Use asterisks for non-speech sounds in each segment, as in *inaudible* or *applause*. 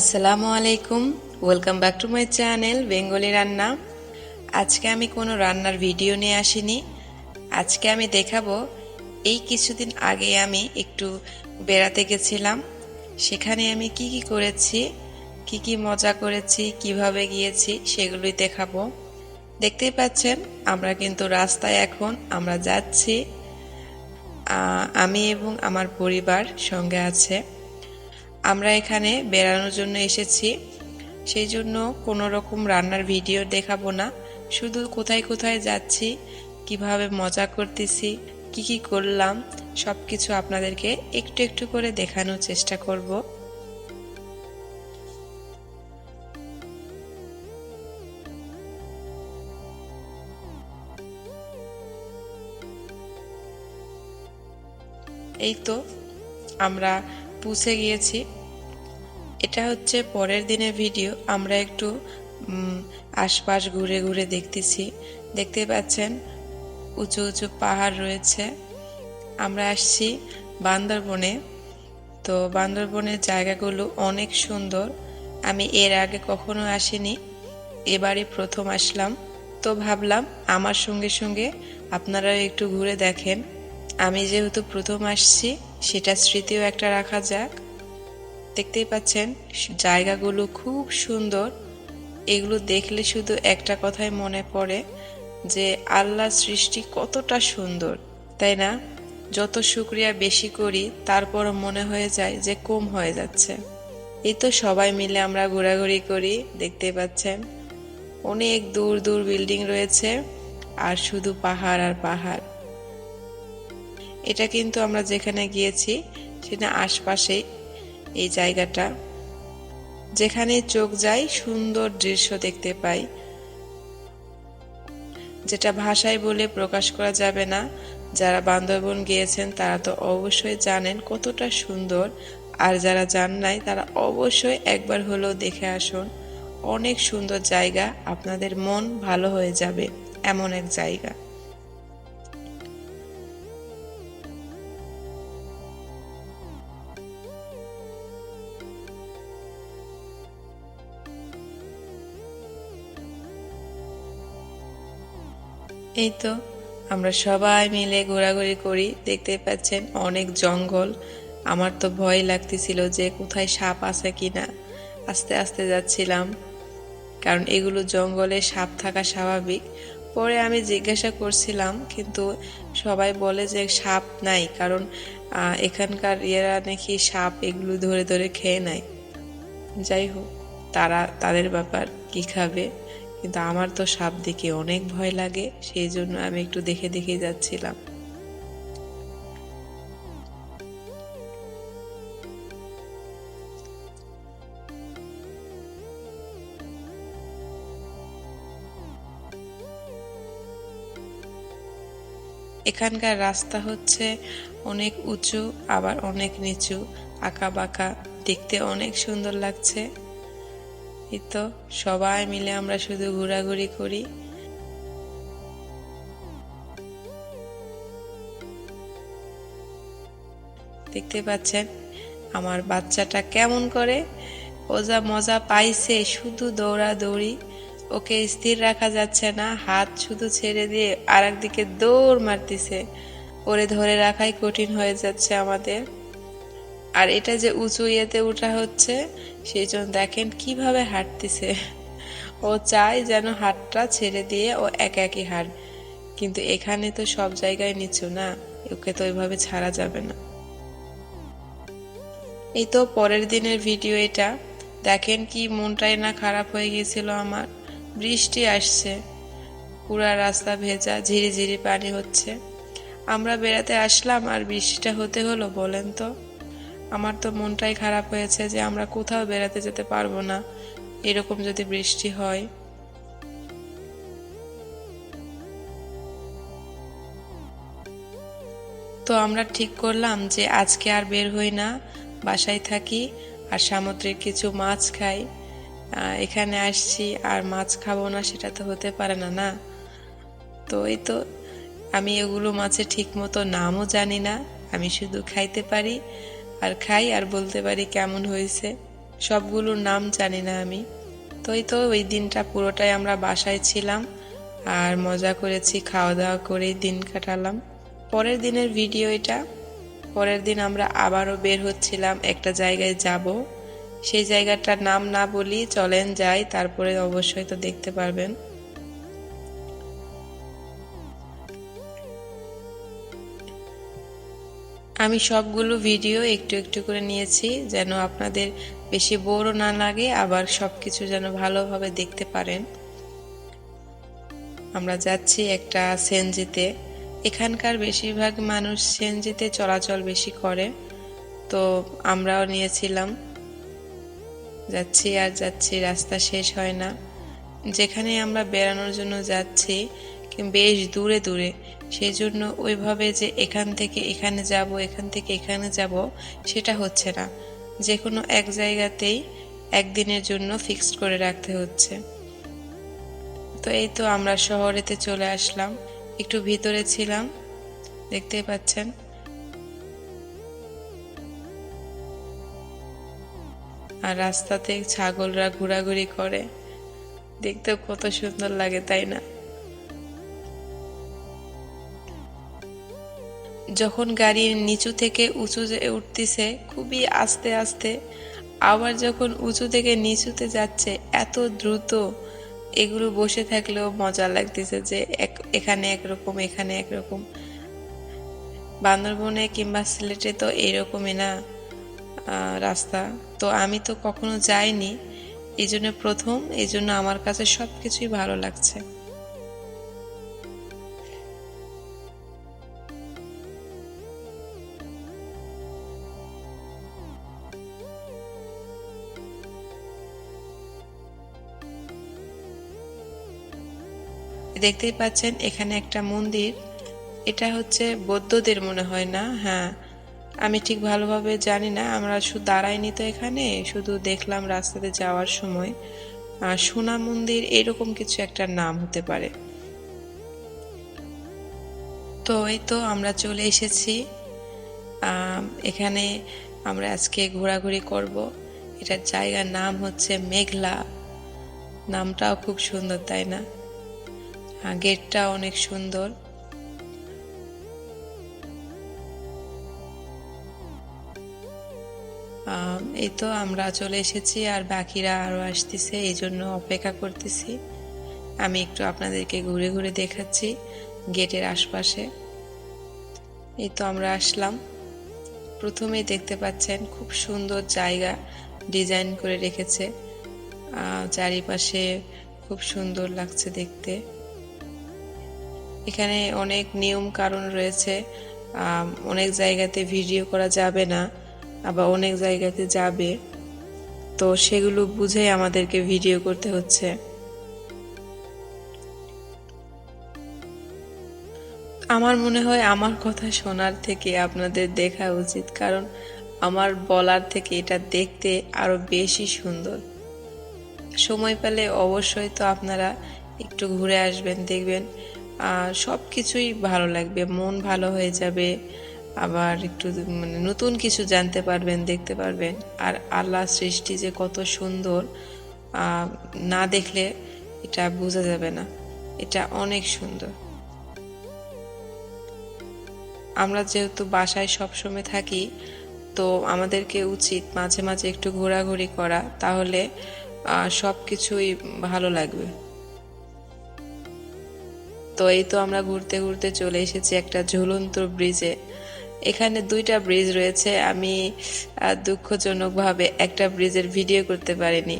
আসসালামু আলাইকুম। Welcome back to my channel Bengali রান্না আজকে আমি কোনো রান্নার ভিডিও নিয়ে আসিনি। আজকে আমি দেখাবো, এই কিছুদিন আগে আমি একটু বেড়াতে গেছিলাম। সেখানে আমি কি কি করেছি, কি কি মজা করেছি, কীভাবে গিয়েছি, সেগুলোই দেখাবো। দেখতেই পাচ্ছেন, আমরা কিন্তু রাস্তায় এখন, আমরা যাচ্ছি। আমি এবং আমার পরিবার সঙ্গে আছে। আমরা এখানে বেড়ানোর জন্য এসেছি। সেই জন্য কোনো রকম রান্নার ভিডিও দেখাবো না। শুধু কোথায় কোথায় যাচ্ছি, কীভাবে মজা করতেছি, কি কি করলাম সব কিছু আপনাদেরকে একটু একটু করে দেখানোর চেষ্টা করব। এই তো আমরা পুষে গিয়েছি। এটা হচ্ছে পরের দিনের ভিডিও। আমরা একটু আশপাশ ঘুরে ঘুরে দেখতেছি। দেখতে পাচ্ছেন, উঁচু উঁচু পাহাড় রয়েছে। আমরা আসছি বান্দরবনে। তো বান্দরবনের জায়গাগুলো অনেক সুন্দর। আমি এর আগে কখনো আসিনি এবারে প্রথম আসলাম। তো ভাবলাম, আমার সঙ্গে সঙ্গে আপনারাও একটু ঘুরে দেখেন। আমি যেহেতু প্রথম আসছি, সেটা স্মৃতিও একটা রাখা যাক। দেখতেই পাচ্ছেন, জায়গাগুলো খুব সুন্দর। এগুলো দেখলে শুধু একটা কথাই মনে পড়ে যে আল্লাহ সৃষ্টি কতটা সুন্দর, তাই না? যত শুক্রিয়া বেশি করি, তারপরও মনে হয়ে যায় যে কম হয়ে যাচ্ছে। এই তো সবাই মিলে আমরা ঘোরাঘুরি করি দেখতে পাচ্ছেন। অনেক দূর দূর বিল্ডিং রয়েছে, আর শুধু পাহাড় আর পাহাড়। এটা কিন্তু আমরা যেখানে গিয়েছি, সেটা আশপাশে এই জায়গাটা। যেখানে চোখ যায়, সুন্দর দৃশ্য দেখতে পাই। যেটা ভাষায় বলে প্রকাশ করা যাবে না। যারা বান্দরবন গিয়েছেন, তারা তো অবশ্যই জানেন কতটা সুন্দর। আর যারা জান নাই, তারা অবশ্যই একবার হলেও দেখে আসুন। অনেক সুন্দর জায়গা, আপনাদের মন ভালো হয়ে যাবে, এমন এক জায়গা। এই তো, আমরা সবাই মিলে ঘোরাঘুরি করি। দেখতে পাচ্ছেন অনেক জঙ্গল। আমার তো ভয় লাগতেছিল যে কোথায় সাপ আছে কিনা। আস্তে আস্তে যাচ্ছিলাম, কারণ এগুলো জঙ্গলে সাপ থাকা স্বাভাবিক। পরে আমি জিজ্ঞাসা করছিলাম, কিন্তু সবাই বলে যে সাপ নাই, কারণ এখানকার ইয়েরা নাকি সাপ এগুলো ধরে ধরে খেয়ে নেয়। যাই হোক, তারা, তাদের ব্যাপার, কি খাবে? কিন্তু আমার তো সাপ দেখে অনেক ভয় লাগে, সেই জন্য আমি একটু দেখে দেখে যাচ্ছিলাম। এখানকার রাস্তা হচ্ছে অনেক উঁচু, আবার অনেক নিচু আঁকা বাঁকা দেখতে অনেক সুন্দর লাগছে। এই তো, সবাই মিলে আমরা শুধু ঘোরাঘুরি করি। দেখতে পাচ্ছেন, আমার বাচ্চাটা কেমন করে, ও যা মজা পাইছে, শুধু দৌড়াদৌড়ি, ওকে স্থির রাখা যাচ্ছে না, হাত শুধু ছেড়ে দিয়ে আর একদিকে দৌড় মারতেছে। ওরে ধরে রাখাই কঠিন হয়ে যাচ্ছে আমাদের। আর এটা যে উঁচু ইয়েতে উঠা হচ্ছে, সেই জন্য দেখেন কীভাবে হাঁটতেছে। ও চায় যেন হাতটা ছেড়ে দিয়ে ও এক একই হাঁট, কিন্তু এখানে তো সব জায়গায় নিচু না, ওকে তো ওইভাবে ছাড়া যাবে না। এই তো পরের দিনের ভিডিও এটা। দেখেন কি মনটাই না খারাপ হয়ে গিয়েছিল আমার। বৃষ্টি আসছে, পুরা রাস্তা ভেজা, ঝিরিঝিরি পানি হচ্ছে। আমরা বেড়াতে আসলাম আর বৃষ্টিটা হতে হলো বলেন তো। আমার তো মনটাই খারাপ হয়েছে যে আমরা কোথাও বেড়াতে যেতে পারব না, এরকম যদি বৃষ্টি হয়। তো আমরা ঠিক করলাম যে আজকে আর বের হই না, বাসায় থাকি আর সামুদ্রিক কিছু মাছ খাই। এখানে আসছি, আর মাছ খাব না, সেটা তো হতে পারে না না? তো এই তো, আমি এগুলো মাছের ঠিক মতো নামও জানি না, আমি শুধু খাইতে পারি। আর খাই আর বলতে পারি কেমন হয়েছে। সবগুলোর নাম জানি না আমি। তো এই তো ওই দিনটা পুরোটাই আমরা বাসায় ছিলাম আর মজা করেছি খাওয়া দাওয়া করেই দিন কাটালাম। পরের দিনের ভিডিও এটা। পরের দিন আমরা আবারও বের হচ্ছিলাম একটা জায়গায় যাব। সেই জায়গাটার নাম না বলি, চলেন যাই, তারপরে অবশ্যই তো দেখতে পারবেন। আমি সবগুলো ভিডিও একটু একটু করে নিয়েছি যেন আপনাদের বেশি বোরও না লাগে, আবার সব কিছু যেন ভালোভাবে দেখতে পারেন। আমরা যাচ্ছি একটা সেনজিতে। এখানকার বেশিরভাগ মানুষ সেনজিতে চলাচল বেশি করে, তো আমরাও নিয়েছিলাম। যাচ্ছি আর যাচ্ছি, রাস্তা শেষ হয় না। যেখানে আমরা বেড়ানোর জন্য যাচ্ছি বেশ দূরে দূরে। সেই জন্য ওইভাবে যে এখান থেকে এখানে যাব, এখান থেকে এখানে যাব, সেটা হচ্ছে না। যে কোনো এক জায়গাতেই একদিনের জন্য ফিক্সড করে রাখতে হচ্ছে। তো এই তো আমরা শহরেতে চলে আসলাম। একটু ভিতরে ছিলাম, দেখতেই পাচ্ছেন। আর রাস্তাতে ছাগলরা ঘোরাঘুরি করে। দেখতেও কত সুন্দর লাগে, তাই না? যখন গাড়ির নিচু থেকে উঁচু উঠতেছে, খুবই আস্তে আস্তে, আবার যখন উঁচু থেকে নিচুতে যাচ্ছে, এত দ্রুত এগুলো বসে থাকলেও মজা লাগতেছে যে এক, এখানে একরকম এখানে একরকম। বান্দরবনে কিংবা সিলেটে তো এরকমই না রাস্তা। তো আমি তো কখনো যাইনি এই জন্য প্রথম এই জন্য আমার কাছে সব কিছুই ভালো লাগছে। দেখতেই পাচ্ছেন, এখানে একটা মন্দির। এটা হচ্ছে বৌদ্ধদের মনে হয় না? হ্যাঁ। আমি ঠিক ভালোভাবে জানি না, আমরা শুধু দাঁড়াইনি তো এখানে, শুধু দেখলাম রাস্তাতে যাওয়ার সময়। সোনা মন্দির এরকম কিছু একটা নাম হতে পারে। তো এই তো আমরা চলে এসেছি। এখানে আমরা আজকে ঘোরাঘুরি করব। এটার জায়গার নাম হচ্ছে মেঘলা। নামটাও খুব সুন্দর, তাই না? গেটটা অনেক সুন্দর। এই তো আমরা চলে এসেছি আর বাকিরা আরও আসতেছে, এই জন্য অপেক্ষা করতেছি। আমি একটু আপনাদেরকে ঘুরে ঘুরে দেখাচ্ছি গেটের আশপাশে। এই তো আমরা আসলাম। প্রথমেই দেখতে পাচ্ছেন খুব সুন্দর জায়গা ডিজাইন করে রেখেছে। চারিপাশে খুব সুন্দর লাগছে দেখতে। এখানে অনেক নিয়ম কারণ রয়েছে। অনেক জায়গাতে ভিডিও করা যাবে না, আবার অনেক জায়গাতে যাবে। তো সেগুলো বুঝে আমাদেরকে ভিডিও করতে হচ্ছে। আমার মনে হয় আমার কথা শোনার থেকে আপনাদের দেখা উচিত, কারণ আমার বলার থেকে এটা দেখতে আরও বেশি সুন্দর। সময় পেলে অবশ্যই তো আপনারা একটু ঘুরে আসবেন, দেখবেন। সব কিছুই ভালো লাগবে, মন ভালো হয়ে যাবে, আবার একটু মানে নতুন কিছু জানতে পারবেন, দেখতে পারবেন। আর আল্লাহ সৃষ্টি যে কত সুন্দর না দেখলে এটা বোঝা যাবে না। এটা অনেক সুন্দর। আমরা যেহেতু বাসায় সবসময় থাকি, তো আমাদেরকে উচিত মাঝে মাঝে একটু ঘোরাঘুরি করা, তাহলে সব কিছুই ভালো লাগবে। তো এই তো আমরা ঘুরতে ঘুরতে চলে এসেছি একটা ঝুলন্ত ব্রিজে। এখানে দুইটা ব্রিজ রয়েছে, আমি দুঃখজনকভাবে একটা ব্রিজের ভিডিও করতে পারিনি।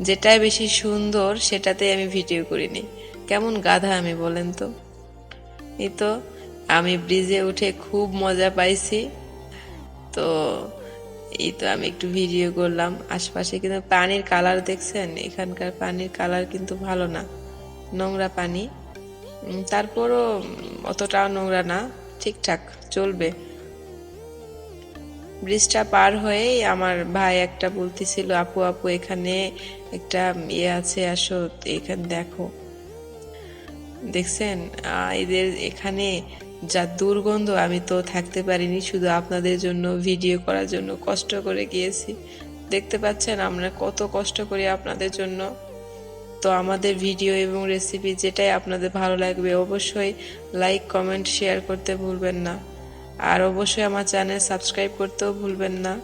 যেটাই বেশি সুন্দর সেটাতে আমি ভিডিও করিনি। কেমন গাধা আমি, বলেন তো। এই তো, আমি ব্রিজে উঠে খুব মজা পাইছি। তো, এই তো আমি একটু ভিডিও করলাম। আশপাশে কিন্তু পানির কালার দেখছেন? এখানকার পানির কালার কিন্তু ভালো না। নোংরা পানি। তারপরও অতটা নোংরা না, ঠিকঠাক চলবে। ব্রিজটা পার হয়েই আমার ভাই একটা বলতেছিল, আপু আপু, এখানে একটা ইয়ে আছে, আসো, এখানে দেখো। দেখছেন? এদের এখানে যা দুর্গন্ধ, আমি তো থাকতে পারিনি, শুধু আপনাদের জন্য ভিডিও করার জন্য কষ্ট করে গিয়েছি। দেখতে পাচ্ছেন, আমরা কত কষ্ট করি আপনাদের জন্য। তো আমাদের ভিডিও এবং রেসিপি যেটাই আপনাদের ভালো লাগবে, অবশ্যই লাইক কমেন্ট শেয়ার করতে ভুলবেন না। আর অবশ্যই আমার চ্যানেল সাবস্ক্রাইব করতেও ভুলবেন না।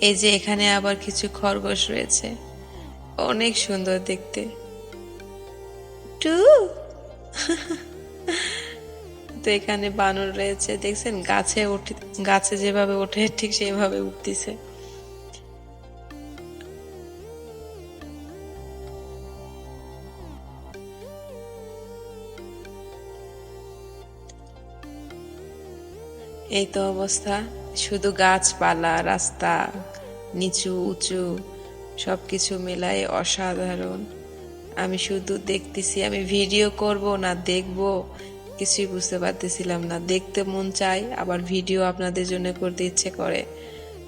এই যে এখানে আবার কিছু খরগোশ রয়েছে। অনেক সুন্দর দেখতে। টু! *laughs* তো এখানে বানর রয়েছে, দেখছেন? গাছে উঠে, গাছে যেভাবে ওঠে, ঠিক সেইভাবে উঠতেছে। এই তো অবস্থা। শুধু গাছপালা, রাস্তা, নিচু, উঁচু সব কিছু মেলায় অসাধারণ। আমি শুধু দেখতেছি, আমি ভিডিও করব না, দেখব। কিছুই বুঝতে পারতেছিলাম না। দেখতে মন চাই আবার ভিডিও আপনাদের জন্য করতে ইচ্ছে করে।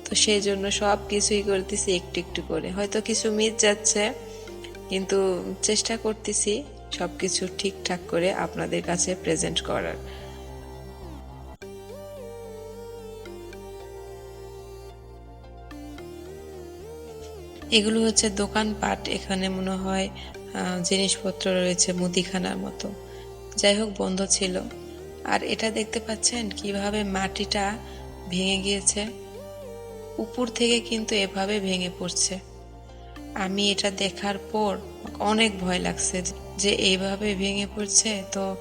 তো সেই জন্য সব কিছুই করতেছি একটু একটু করে। হয়তো কিছু মিস যাচ্ছে, কিন্তু চেষ্টা করতেছি সব কিছু ঠিকঠাক করে আপনাদের কাছে প্রেজেন্ট করার। এগুলো হচ্ছে দোকানপাট। এখানে মনে হয় জিনিসপত্র রয়েছে মুদিখানার মতো। যাই হোক, বন্ধ ছিল। আর এটা দেখতে পাচ্ছেন কীভাবে মাটিটা ভেঙে গিয়েছে। উপর থেকে কিন্তু এভাবে ভেঙে পড়ছে। আমি এটা দেখার পর অনেক ভয় লাগছে যে এইভাবে ভেঙে পড়ছে, তো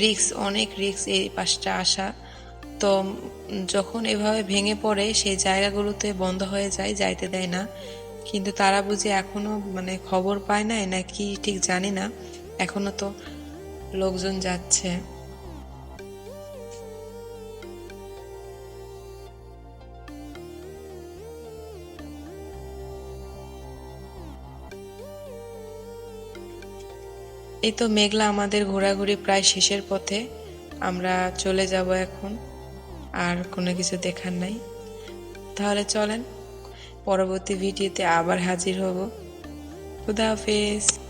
রিক্স অনেক রিক্স এই পাশটা আসা। তো যখন এভাবে ভেঙে পড়ে, সেই জায়গাগুলোতে বন্ধ হয়ে যায়, যাইতে দেয় না। কিন্তু তারা বুঝি এখনও মানে খবর পায় না নাকি ঠিক জানি না। এখনও তো লোকজন যাচ্ছে। এই তো মেঘলা, আমাদের ঘোরাঘুরি প্রায় শেষের পথে। আমরা চলে যাব এখন, আর কোনো কিছু দেখার নাই। তাহলে চলেন, পরবর্তী ভিডিওতে আবার হাজির হব। খুদা হাফেজ।